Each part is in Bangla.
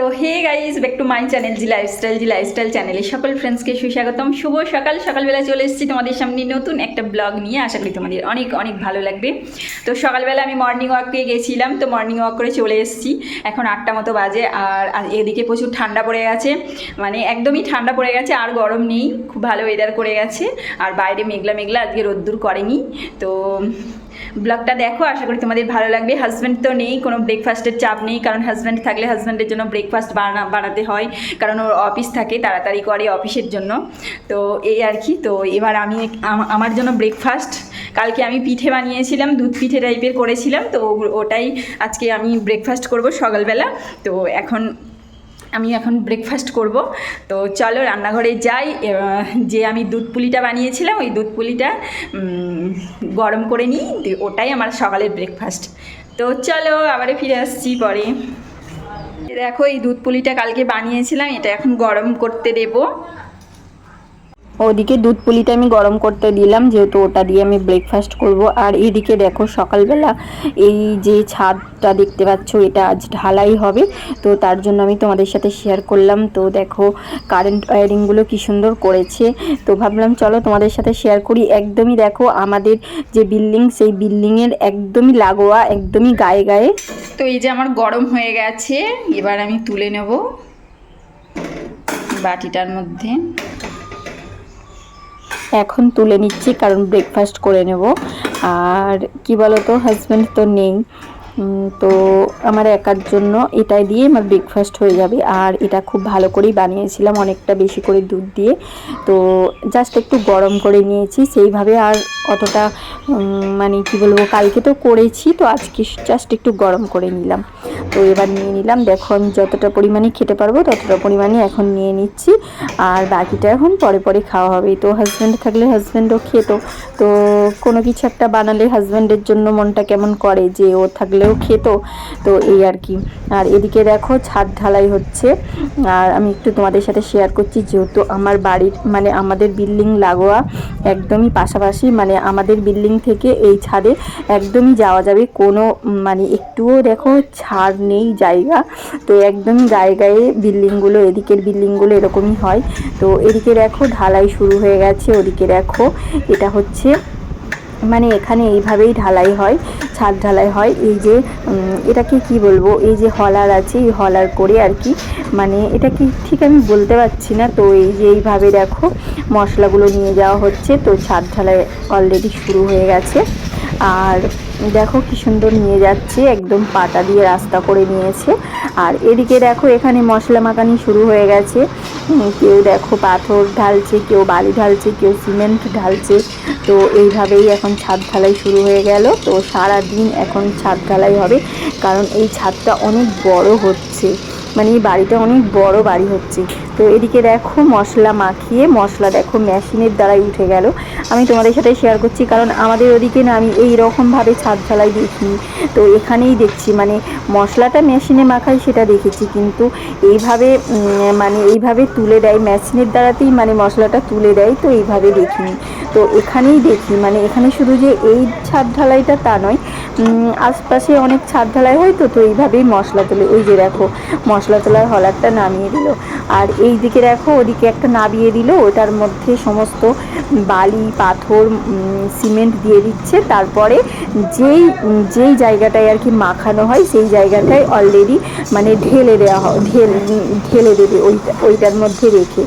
তো hey guys back to my channel G lifestyle G lifestyle চ্যানেলে সকল ফ্রেন্ডসকে সুস্বাগতম। শুভ সকাল, সকালবেলা চলে এসেছি তোমাদের সামনে নতুন একটা ব্লগ নিয়ে। আশা করি তোমাদের অনেক অনেক ভালো লাগবে। তো সকালবেলা আমি মর্নিং ওয়াকে গেছিলাম, তো মর্নিং ওয়াক করে চলে এসেছি। এখন আটটা মতো বাজে আর এদিকে প্রচুর ঠান্ডা পড়ে গেছে। মানে একদমই ঠান্ডা পড়ে গেছে, আর গরম নেই। খুব ভালো ওয়েদার করে গেছে। আর বাইরে মেঘলা মেঘলা, আজকে রোদ্দুর করেনি। তো ব্লগটা দেখো, আশা করি তোমাদের ভালো লাগবে। হাজব্যান্ড তো নেই, কোনো ব্রেকফাস্টের চাপ নেই, কারণ হাজব্যান্ড থাকলে হাজব্যান্ডের জন্য ব্রেকফাস্ট বানা বানাতে হয়, কারণ ওর অফিস থাকে, তাড়াতাড়ি করে অফিসের জন্য। তো এই আর কি, তো এবার আমি আমার জন্য ব্রেকফাস্ট কালকে আমি পিঠে বানিয়েছিলাম, দুধ পিঠে টাইপের করেছিলাম, তো ওটাই আজকে আমি ব্রেকফাস্ট করব সকালবেলা। তো এখন আমি এখন ব্রেকফাস্ট করব। তো চলো রান্নাঘরে যাই। যে আমি দুধ পুলিটা বানিয়েছিলাম, ওই দুধ পুলিটা গরম করে নিই। ওটাই আমার সকালের ব্রেকফাস্ট তো চলো আবারে ফিরে আসছি পরে। দেখো এই দুধ পুলিটা কালকে বানিয়েছিলাম, এটা এখন গরম করতে দেবো। ওদিকে দুধ পুলিটা আমি গরম করতে দিলাম, যেহেতু ওটা দিয়ে আমি ব্রেকফাস্ট করব। আর এদিকে দেখো সকালবেলা এই যে ছাদটা দেখতে পাচ্ছ, এটা আজ ঢালাই হবে। তো তার জন্য আমি তোমাদের সাথে শেয়ার করলাম। তো দেখো কারেন্ট ওয়ারিংগুলো কি সুন্দর করেছে। তো ভাবলাম চলো তোমাদের সাথে শেয়ার করি। একদমই দেখো আমাদের যে বিল্ডিং সেই বিল্ডিংয়ের একদমই লাগোয়া, একদমই গায়ে গায়ে। তো এই যে আমার গরম হয়ে গেছে, এবার আমি তুলে নেব বাটিটার মধ্যে। এখন তুলে নিচ্ছি কারণ ব্রেকফাস্ট করে নেব। আর কি বলতো হাজব্যান্ড তো নেই। তো আমার একার জন্য এটাই দিয়ে আমার ব্রেকফাস্ট হয়ে যাবে। আর এটা খুব ভালো করেই বানিয়েছিলাম, অনেকটা বেশি করে দুধ দিয়ে। তো জাস্ট একটু গরম করে নিয়েছি, সেইভাবে আর অতটা মানে কি বলব, কালকে তো করেছি, তো আজকে জাস্ট একটু গরম করে নিলাম। তো এবার নিয়ে নিলাম, দেখো আমি যতটা পরিমাণে খেতে পারব, ততটা পরিমাণে এখন নিয়ে নিচ্ছি। আর বাকিটা এখন পরে পরে খাওয়া হবে। তো হাজব্যান্ড থাকলে হাজব্যান্ডও খেত। তো কোনো কিছু একটা বানালে হাজব্যান্ডের জন্য মনটা কেমন করে? যে ও থাকলেও খেত। তো এই আর কি। আর এদিকে দেখো, ছাদ ঢালাই হচ্ছে। আর আমি একটু তোমাদের সাথে শেয়ার করছি, যেহেতু আমার বাড়ির মানে আমাদের বিল্ডিং লাগোয়া একদমই পাশাপাশি মানে আমাদের বিল্ডিং থেকে এই ছাদে একদমই যাওয়া যাবে। কোনো মানে একটুও দেখো ছাড় নেই জায়গা। তো একদমই গায়ে গায়ে বিল্ডিংগুলো এদিকের বিল্ডিংগুলো এরকমই হয়। তো এদিকে দেখো ঢালাই শুরু হয়ে গেছে, ওদিকে দেখো, এটা হচ্ছে মানে এখানে এইভাবেই ঢালাই হয়, ছাদ ঢালাই হয়। এই যে এটাকে কি বলব? এই যে হলার আছে, এই হলার করে আর কি। মানে এটা কি ঠিক আমি বলতে পারছি না। তো এই যে এইভাবে দেখো, মশলাগুলো নিয়ে যাওয়া হচ্ছে। তো ছাদ ঢালাই অলরেডি শুরু হয়ে গেছে। আর দেখো কি সুন্দর নিয়ে যাচ্ছে, একদম পাটা দিয়ে রাস্তা করে নিয়েছে। আর এদিকে দেখো এখানে মশলা মাখানি শুরু হয়ে গেছে। কেউ দেখো পাথর ঢালছে, কেউ বালি ঢালছে, কেউ সিমেন্ট ঢালছে। তো এইভাবেই এখন ছাদ ঢালাই শুরু হয়ে গেল। তো সারা দিন এখন ছাদ ঢালাই হবে, কারণ এই ছাদটা অনেক বড় হচ্ছে। মানে এই বাড়িটা অনেক বড় বাড়ি হচ্ছে। তো এদিকে দেখো মশলা মাখিয়ে, মশলা দেখো মেশিনের দ্বারাই উঠে গেল। আমি তোমাদের সাথে শেয়ার করছি কারণ আমাদের ওদিকে না আমি এই রকমভাবে ছাদ ঢালাই দেখিনি। তো এখানেই দেখছি মানে মশলাটা মেশিনে মাখাই সেটা দেখেছি, কিন্তু এইভাবে মানে এইভাবে তুলে দেয়, মেশিনের দ্বারাতেই মানে মশলাটা তুলে দেয়, তো এইভাবে দেখিনি। তো এখানেই দেখি মানে এখানে শুধু যে এই ছাদ ঢালাইটা তা নয় আশপাশে অনেক ছাদ ঢালাই হয় তো তো এইভাবেই মশলা তোলে, ওই যে দেখো, মশলা তোলার হলারটা নামিয়ে দিল। আর এই দিকে দেখো, ওদিকে একটা নামিয়ে দিল, ওটার মধ্যে সমস্ত বালি, পাথর সিমেন্ট দিয়ে দিচ্ছে। তারপরে যেই যেই জায়গাটায় আর কি মাখানো হয়, সেই জায়গাটায় অলরেডি মানে ঢেলে দেওয়া হয় ঢেল, ঢেলে দেবে, ওইটা, ওইটার মধ্যে রেখে।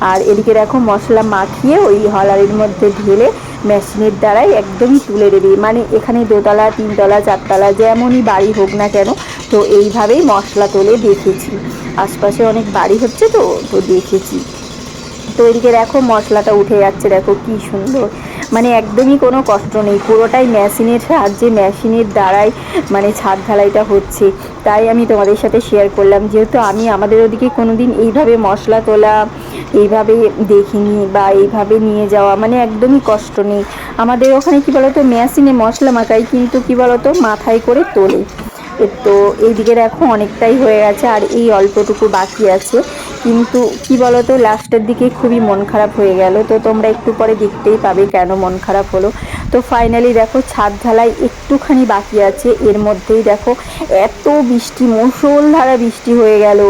আর এদিকে দেখো মশলা মাখিয়ে ওই হলারের মধ্যে ঢেলে মেশিনের দ্বারাই একদমই তুলে দেবে। মানে এখানে দোতলা, তিনতলা, চারতলা যেমনই বাড়ি হোক না কেন, তো এইভাবেই মশলা তোলে দেখেছি। আশপাশে অনেক বাড়ি হচ্ছে তো তো দেখেছি। তো এদিকে দেখো মশলাটা উঠে যাচ্ছে, দেখো কি সুন্দর। মানে একদমই কোনো কষ্ট নেই। পুরোটাই মেশিনের সাহায্যে মেশিনের দ্বারাই মানে ছাদ ঢালাইটা হচ্ছে, তাই আমি তোমাদের সাথে শেয়ার করলাম। যেহেতু আমি আমাদের ওদিকে কোনো দিন এইভাবে মশলা তোলা, এইভাবে দেখিনি বা এইভাবে নিয়ে যাওয়া মানে একদমই কষ্ট নেই। আমাদের ওখানে কি বলতো, মেশিনে মশলা মাখাই, কিন্তু কি বলতো, মাথায় করে তোলে। তো এইদিকে দেখো অনেকটাই হয়ে গেছে আর এই অল্পটুকু বাকি আছে। কিন্তু কি বলতো, লাস্টের দিকে খুবই মন খারাপ হয়ে গেল। তো তোমরা একটু পরে দেখতেই পাবে কেন মন খারাপ হলো। তো ফাইনালি দেখো ছাদ ঢালাই একটুখানি বাকি আছে। এর মধ্যেই দেখো এত বৃষ্টি, মুষলধারা বৃষ্টি হয়ে গেল।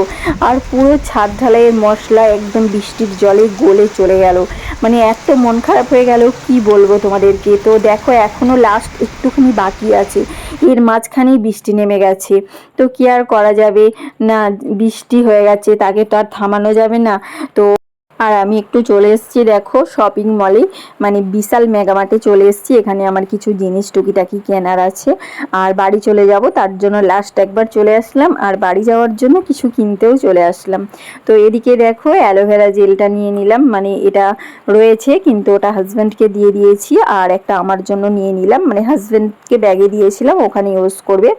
আর পুরো ছাদ ঢালাইয়ের মশলা একদম বৃষ্টির জলে গলে চলে গেল। মানে এত মন খারাপ হয়ে গেল, কি বলব তোমাদেরকে? তো দেখো এখনও লাস্ট একটুখানি বাকি আছে। এর মাঝখানেই বৃষ্টি নেমে গেছে। তো কি আর করা যাবে? না, বৃষ্টি হয়ে গেছে, তাকে তো আর থামানো যাবে না। তো আর আমি একটু চলে এসেছি, দেখো শপিং মলে মানে বিশাল মেগামার্টে চলে এসেছি, এখানে আমার কিছু জিনিস টুকিটাকি কেনার আছে। আর বাড়ি চলে যাব, তার জন্য লাস্ট একবার চলে আসলাম। আর বাড়ি যাওয়ার জন্য কিছু কিনতেও চলে আসলাম। তো এদিকে দেখো, অ্যালোভেরা জেলটা নিয়ে নিলাম। মানে এটা রয়েছে, কিন্তু ওটা হাজব্যান্ডকে দিয়ে দিয়েছি। আর একটা আমার জন্য নিয়ে নিলাম। মানে হাজব্যান্ডকে ব্যাগে দিয়েছিলাম, ওখানে ইউজ করবে।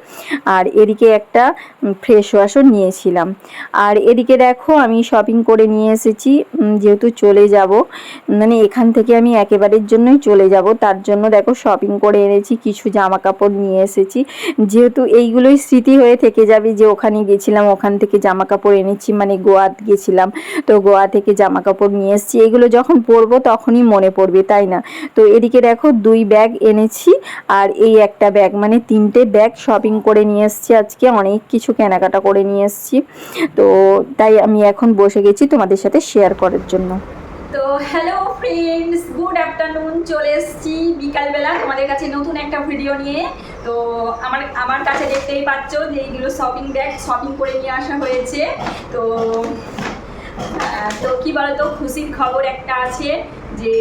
আর এদিকে একটা ফ্রেশ ওয়াশও নিয়েছিলাম। আর এদিকে দেখো, আমি শপিং করে নিয়ে এসেছি যেহেতু চলে যাব মানে এখান থেকে আমি একেবারের জন্যই চলে যাব। তার জন্য দেখো শপিং করে এনেছি, কিছু জামা কাপড় নিয়ে এসেছি। যেহেতু এইগুলোই স্মৃতি হয়ে থেকে যাবে যে ওখানে গেছিলাম, ওখান থেকে জামা কাপড় এনেছি মানে গোয়া গেছিলাম। তো গোয়া থেকে জামা কাপড় নিয়ে এসেছি। এগুলো যখন পরবো তখনই মনে পড়বে, তাই না? তো এদিকে দেখো দুই ব্যাগ এনেছি, আর এই একটা ব্যাগ মানে তিনটে ব্যাগ শপিং করে নিয়ে এসেছি আজকে। অনেক কিছু কেনাকাটা করে নিয়ে এসেছি। তো তাই আমি এখন বসে গেছি তোমাদের সাথে শেয়ার করার জন্য। তো হ্যালো ফ্রেন্ডস গুড আফটারনুন চলে এসেছি বিকালবেলা তোমাদের কাছে নতুন একটা ভিডিও নিয়ে। তো আমার আমার কাছে দেখতেই পাচ্ছ যে এইগুলো শপিং ব্যাগ শপিং করে নিয়ে আসা হয়েছে। তো তো কি বলতো, খুশির খবর একটা আছে যে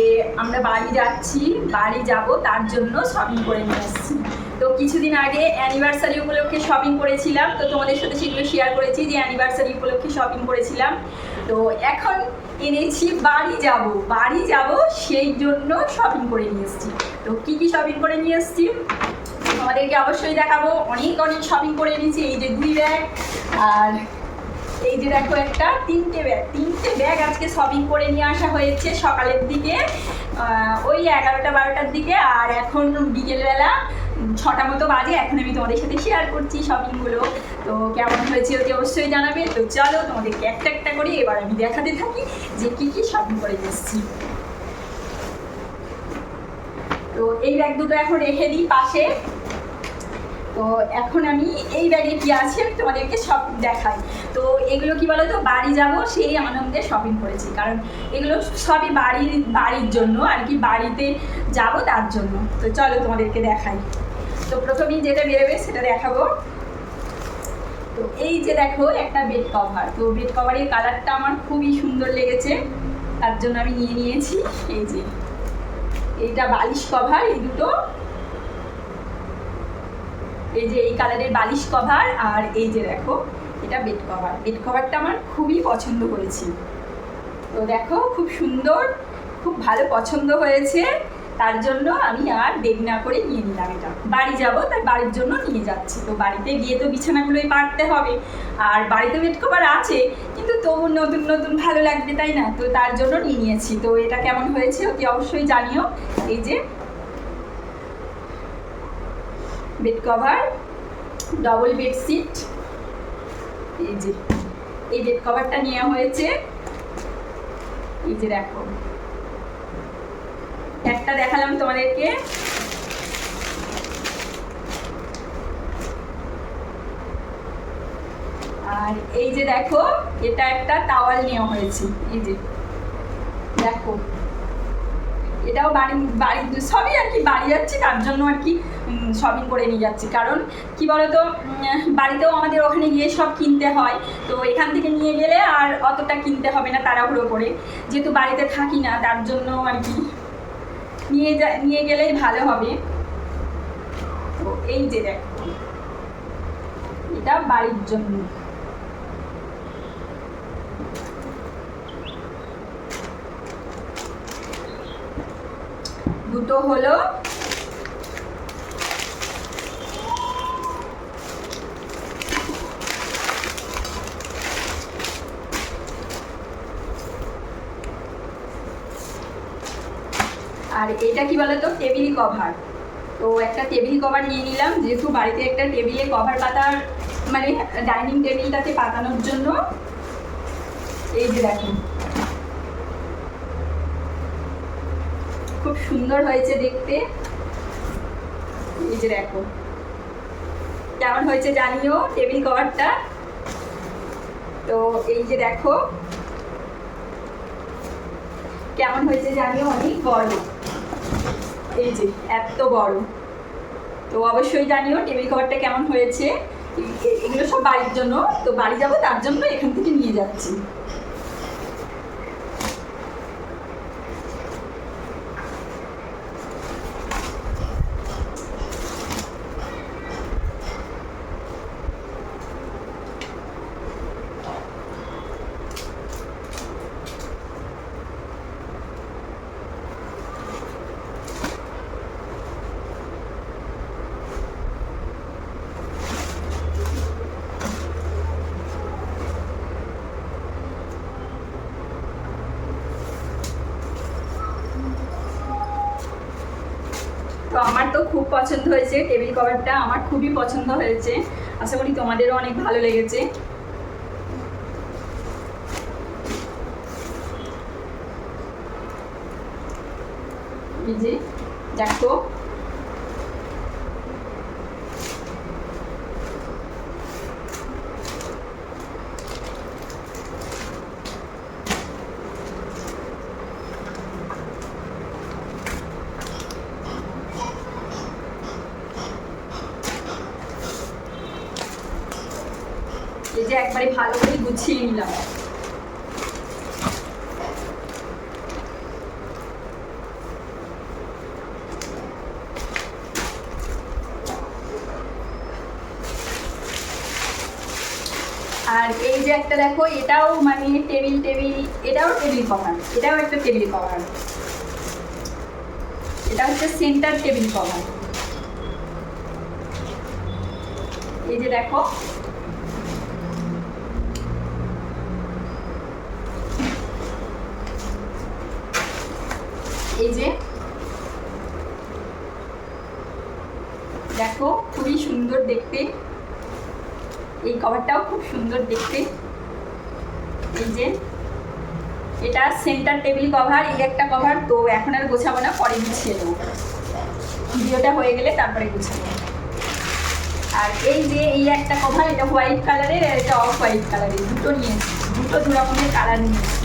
আমরা বাড়ি যাচ্ছি, বাড়ি যাব, তার জন্য শপিং করে নিয়ে এসেছি। তো কিছুদিন আগে অ্যানিভার্সারি উপলক্ষে শপিং করেছিলাম। তো তোমাদের সাথে সেগুলো শেয়ার করেছি যে অ্যানিভার্সারি উপলক্ষে শপিং করেছিলাম। তো এখন এনেছি, বাড়ি যাব। বাড়ি যাব, সেই জন্য শপিং করে নিয়ে এসেছি। তো কী কী শপিং করে নিয়ে এসেছি? তোমাদেরকে অবশ্যই দেখাবো। অনেক অনেক শপিং করে নিয়েছি এই যে দুই ব্যাগ আর এই যে দেখো একটা, তিনটে ব্যাগ তিনটে ব্যাগ আজকে শপিং করে নিয়ে আসা হয়েছে সকালের দিকে ওই এগারোটা, বারোটার দিকে। আর এখন বিকেলবেলা ছটা মতো বাজে। এখন আমি তোমাদের সাথে শেয়ার করছি শপিংগুলো তো কেমন হয়েছে ওকে অবশ্যই জানাবে। তো চলো তোমাদেরকে একটা একটা করে এবার আমি দেখাতে থাকি যে কি কি শপিং করে এসেছি। তো এই ব্যাগ দুটো এখন রেখে দিই পাশে। তো এখন আমি এই ব্যাগে কি আছে তোমাদেরকে সব দেখাই। তো এগুলো কি বলো তো বাড়ি যাব, সেই আনন্দে শপিং করেছি। কারণ এগুলো সবই বাড়ির বাড়ির জন্য আর কি বাড়িতে যাব তার জন্য। তো চলো তোমাদেরকে দেখাই। তো প্রথমেই যেটা বেরোবে সেটা দেখাবো। তো এই যে দেখো, একটা বেড কভার তো বেড কভারের কালারটা আমার খুবই সুন্দর লেগেছে। তার জন্য আমি নিয়ে নিয়েছি। এই যে, এইটা বালিশ কভার এই দুটো। এই যে, এই কালারের বালিশ কভার আর এই যে দেখো, এটা বেড কভার বেড কভারটা আমার খুবই পছন্দ করেছি। তো দেখো, খুব সুন্দর, খুব ভালো পছন্দ হয়েছে। তার জন্য আমি আর দেরি না করে নিয়ে নিলাম এটা। বাড়ি যাব তাই বাড়ির জন্য নিয়ে যাচ্ছি। তো বাড়িতে গিয়ে তো বিছানাগুলোই পারতে হবে। আর বাড়িতে বেড কভার আছে, কিন্তু তবু নতুন নতুন ভালো লাগবে, তাই না? তো তার জন্য নিয়ে নিয়েছি। তো এটা কেমন হয়েছে অতি অবশ্যই জানিও। এই যে বেড কভার, ডবল বেডশিট এই যে, এই বেড কভারটা নেওয়া হয়েছে। এই যে দেখো। একটা দেখালাম তোমাদেরকে। আর এই যে দেখো, এটা একটা টাওয়াল নেওয়া হয়েছে। এই যে, দেখো। এটাও বাড়ি বাড়ি, সবই আর কি বাড়ি যাচ্ছি, তার জন্য আর কি শপিং করে নিয়ে যাচ্ছি। কারণ কি বলতো বাড়িতেও আমাদের ওখানে গিয়ে সব কিনতে হয়। তো এখান থেকে নিয়ে গেলে আর অতটা কিনতে হবে না তাড়াহুড়ো করে। যেহেতু বাড়িতে থাকি না, তার জন্য আর কি নিয়ে যা, নিয়ে গেলেই ভালো হবে। তো এই যে দেখো, এটা বাড়ির জন্য। দুটো হলো আর এটা কি বলতো? টেবিল কভার তো একটা টেবিল কভার নিয়ে নিলাম। যেহেতু বাড়িতে একটা টেবিলে কভার পাতার মানে ডাইনিং টেবিলটাতে পাতানোর জন্য, এই যে দেখুন। খুব সুন্দর হয়েছে দেখতে। এই যে দেখো। কেমন হয়েছে জানিও টেবিল কভারটা তো এই যে দেখো। কেমন হয়েছে জানিও অনেক বড়। এই যে, এত বড় তো অবশ্যই জানিও টেবিল কভারটা কেমন হয়েছে? এগুলো সব বাড়ির জন্য, তো বাড়ি যাব তার জন্য এখান থেকে নিয়ে যাচ্ছি তো আমার তো খুব পছন্দ হয়েছে। টেবিল কভারটা আমার খুবই পছন্দ হয়েছে। আশা করি তোমাদেরও অনেক ভালো লেগেছে। এই যে, দেখো যে একবারে ভালো করে গুছিয়ে নিলাম। আর এই যে একটা দেখো, এটাও মানে টেবিল টেবিল এটাও টেবিল কভার এটাও একটা টেবিল কভার এটা হচ্ছে সেন্টার টেবিল কভার এই যে দেখো এই যে, দেখো, খুবই সুন্দর দেখতে। এই কভারটাও খুব সুন্দর দেখতে। এই যে, এটা সেন্টার টেবিল কভার এই একটা কভার তো এখন আর গোছাবো না, পরে গুছিয়ে নেব। ভিডিওটা হয়ে গেলে তারপরে গুছাবো আর এই যে, এই একটা কভার এটা হোয়াইট কালারের আর এটা অফ হোয়াইট কালারের দুটো নিয়েছি, দুটো দু রকমের কালার নিয়েছি।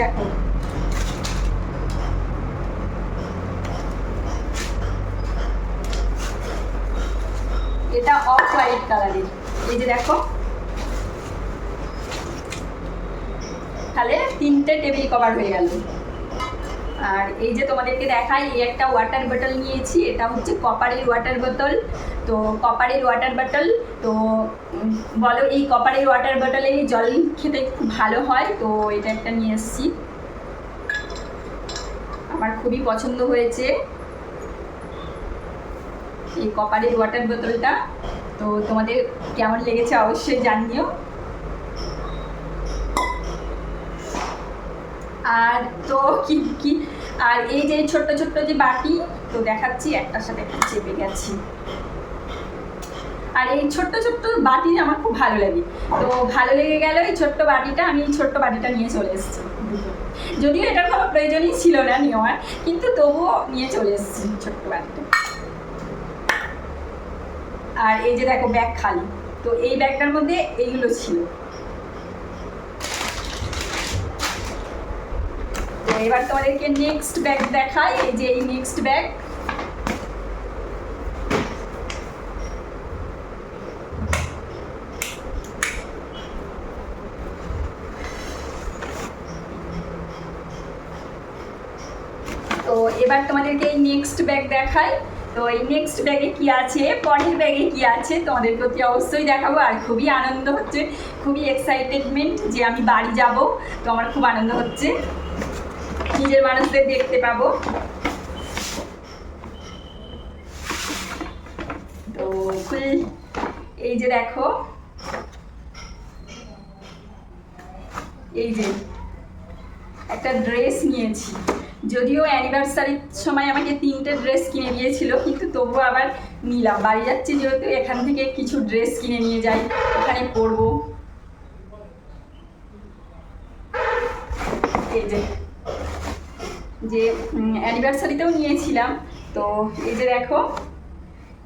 দেখো এটা অফ হোয়াইট কালারের এই যে দেখো। তাহলে তিনটে টেবিল কভার হয়ে গেল। আর এই যে তোমাদেরকে দেখাই, এই একটা ওয়াটার বোতল নিয়েছি, এটা হচ্ছে কপারের ওয়াটার বোতল তো কপারের ওয়াটার বোতল তো বলো এই কপারের ওয়াটার বোতলে জল খেতে খুব ভালো হয়? তো এটা একটা নিয়ে এসেছি। আমার খুবই পছন্দ হয়েছে এই কপারের ওয়াটার বোতলটা তো তোমাদের কেমন লেগেছে অবশ্যই জানিও। আর তো কি কি আর এই যে ছোট্ট ছোট্ট যে বাটি, তো দেখাচ্ছি, একটার সাথে একটা চেপে গেছি। আর এই ছোট্ট ছোট্ট বাটি আমার খুব ভালো লাগে। তো ভালো লেগে গেল এই ছোট্ট বাটিটা, আমি ছোট্ট বাটিটা নিয়ে চলে এসেছি। যদিও এটার কোনো প্রয়োজনই ছিল না নেওয়ার, কিন্তু তবুও নিয়ে চলে এসেছি ছোট্ট বাটিটা। আর এই যে দেখো, ব্যাগ খালি। তো এই ব্যাগটার মধ্যে এইগুলো ছিল। এবার তোমাদেরকে নেক্সট ব্যাগ দেখাই, এই যে এই নেক্সট ব্যাগ তো এবার তোমাদেরকে এই নেক্সট ব্যাগ দেখাই। তো এই নেক্সট ব্যাগে কি আছে? পরের ব্যাগে কি আছে? তোমাদের প্রতি অবশ্যই দেখাবো, আর খুবই আনন্দ হচ্ছে। খুবই এক্সাইটেডমেন্ট যে আমি বাড়ি যাব। তো আমার খুব আনন্দ হচ্ছে। নিজের মানুষদের দেখতে পাবো। তো খুল এই যে দেখো। এই যে একটা ড্রেস নিয়েছি। যদিও অ্যানিভার্সারির সময় আমাকে তিনটে ড্রেস কিনে দিয়েছিল, কিন্তু তবুও আবার নিলাম। বাড়ি যাচ্ছি যেহেতু, এখান থেকে কিছু ড্রেস কিনে নিয়ে যাই। ওখানে পরবো। এই যে যে অ্যানিভার্সারিতেও নিয়েছিলাম। তো এই যে দেখো,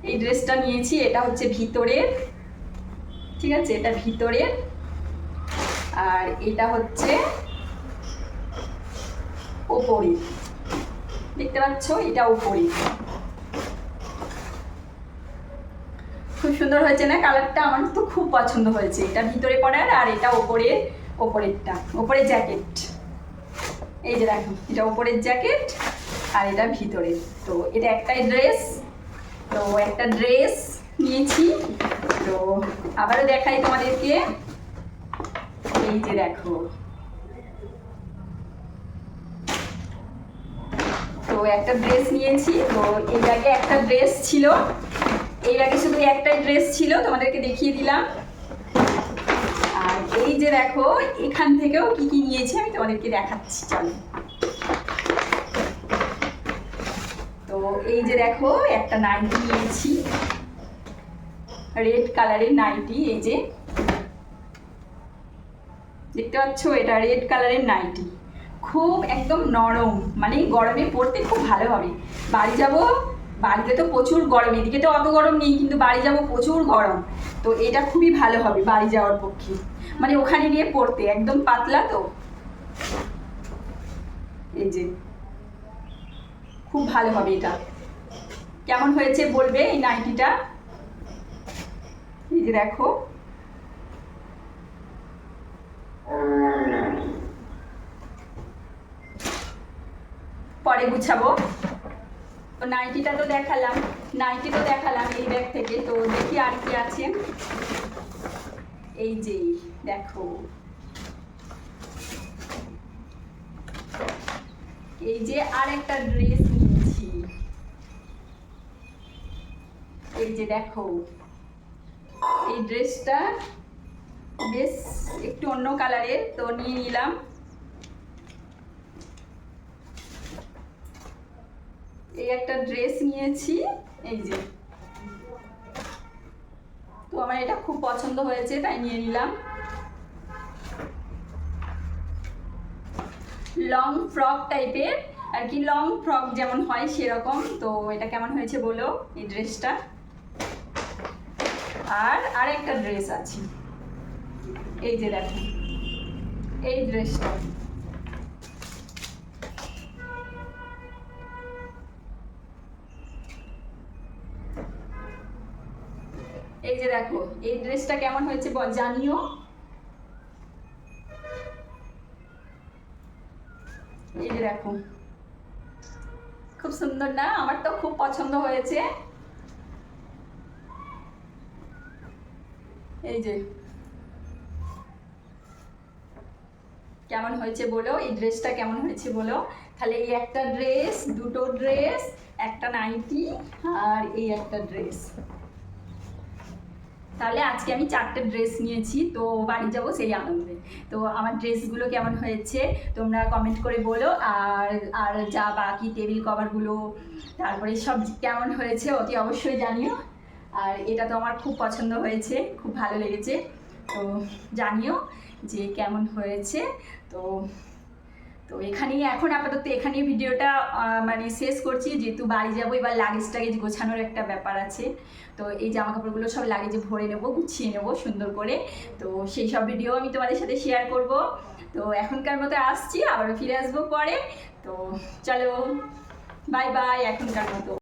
এই ড্রেসটা নিয়েছি, এটা হচ্ছে ভিতরের, ঠিক আছে? এটা ভিতরের, আর এটা হচ্ছে ওপরে। দেখতে পাচ্ছ? এটা ওপরে। খুব সুন্দর হয়েছে না? কালারটা আমার তো খুব পছন্দ হয়েছে। এটা ভিতরে পড়ার আর এটা ওপরে, ওপরেরটা, ওপরের জ্যাকেট এই যে দেখো, এটা ওপরের জ্যাকেট আর এটা ভিতরের তো এটা একটাই ড্রেস তো একটা ড্রেস নিয়েছি। তো আবারও দেখাই তোমাদেরকে। এই যে দেখো। তো একটা ড্রেস নিয়েছি, তো এই ব্যাগে একটা ড্রেস ছিল। এই ব্যাগে শুধু একটাই ড্রেস ছিল, তোমাদেরকে দেখিয়ে দিলাম। এই যে দেখো, এখান থেকেও কি কি নিয়েছি আমি তোমাদেরকে দেখাচ্ছি, চলো। তো এই যে দেখো, একটা নাইটি নিয়েছি। রেড কালারের নাইটি, এই যে। দেখতে পাচ্ছ, এটা রেড কালারের নাইটি। খুব একদম নরম মানে গরমে পড়তে খুব ভালো হবে। বাড়ি যাব বাড়িতে তো প্রচুর গরম, এদিকে তো অত গরম নেই, কিন্তু বাড়ি যাব প্রচুর গরম। তো এটা খুবই ভালো হবে বাড়ি যাওয়ার পক্ষে। মানে ওখানে গিয়ে পড়তে, একদম পাতলা তো। এই যে, খুব ভালো হবে এটা। কেমন হয়েছে বলবে এই নাইটিটা? এই যে দেখো। পরে গুছাবো। তো নাইটিটা তো দেখালাম। নাইটি তো দেখালাম এই ব্যাগ থেকে। তো দেখি আর কি আছে। এই যে, দেখো। এই যে আর একটা ড্রেস নিয়েছি। এই যে দেখো। এই ড্রেসটা বেশ একটু অন্য কালারের তো নিয়ে নিলাম। এই একটা ড্রেস নিয়েছি, এই যে। তো আমার এটা খুব পছন্দ হয়েছে, তাই নিয়ে নিলাম। লং ফ্রক টাইপের আর কি লং ফ্রক যেমন হয় সেরকম, তো এটা কেমন হয়েছে বলো এই ড্রেসটা আর আর একটা ড্রেস আছে। এই যে দেখো, এই ড্রেসটা এই যে দেখো, এই ড্রেসটা কেমন হয়েছে বল, জানিও? এই যে দেখো। খুব সুন্দর না? আমার তো খুব পছন্দ হয়েছে। এই যে। কেমন হয়েছে বলো? এই ড্রেসটা কেমন হয়েছে বলো? তাহলে এই একটা ড্রেস, দুটো ড্রেস, একটা নাইটি আর এই একটা ড্রেস। তাহলে আজকে আমি চারটে ড্রেস নিয়েছি, তো বাড়ি যাব সেই আনন্দে। তো আমার ড্রেসগুলো কেমন হয়েছে তোমরা কমেন্ট করে বলো, আর আর যা বাকি টেবিল কভারগুলো তারপরে সব কেমন হয়েছে অতি অবশ্যই জানিও। আর এটা তো আমার খুব পছন্দ হয়েছে, খুব ভালো লেগেছে। তো জানিও যে কেমন হয়েছে। তো তো এখানেই এখন আপাতত এখানেই ভিডিওটা মানে শেষ করছি। যেহেতু বাড়ি যাব, এবার লাগেজ টাগেজ গোছানোর একটা ব্যাপার আছে। তো এই জামা কাপড়গুলো সব লাগেজে ভরে নেব, গুছিয়ে নেব সুন্দর করে। তো সেই সব ভিডিও আমি তোমাদের সাথে শেয়ার করব। তো এখনকার মতো আসছি, আবারও ফিরে আসব পরে। তো চলো বাই বাই এখনকার মতো।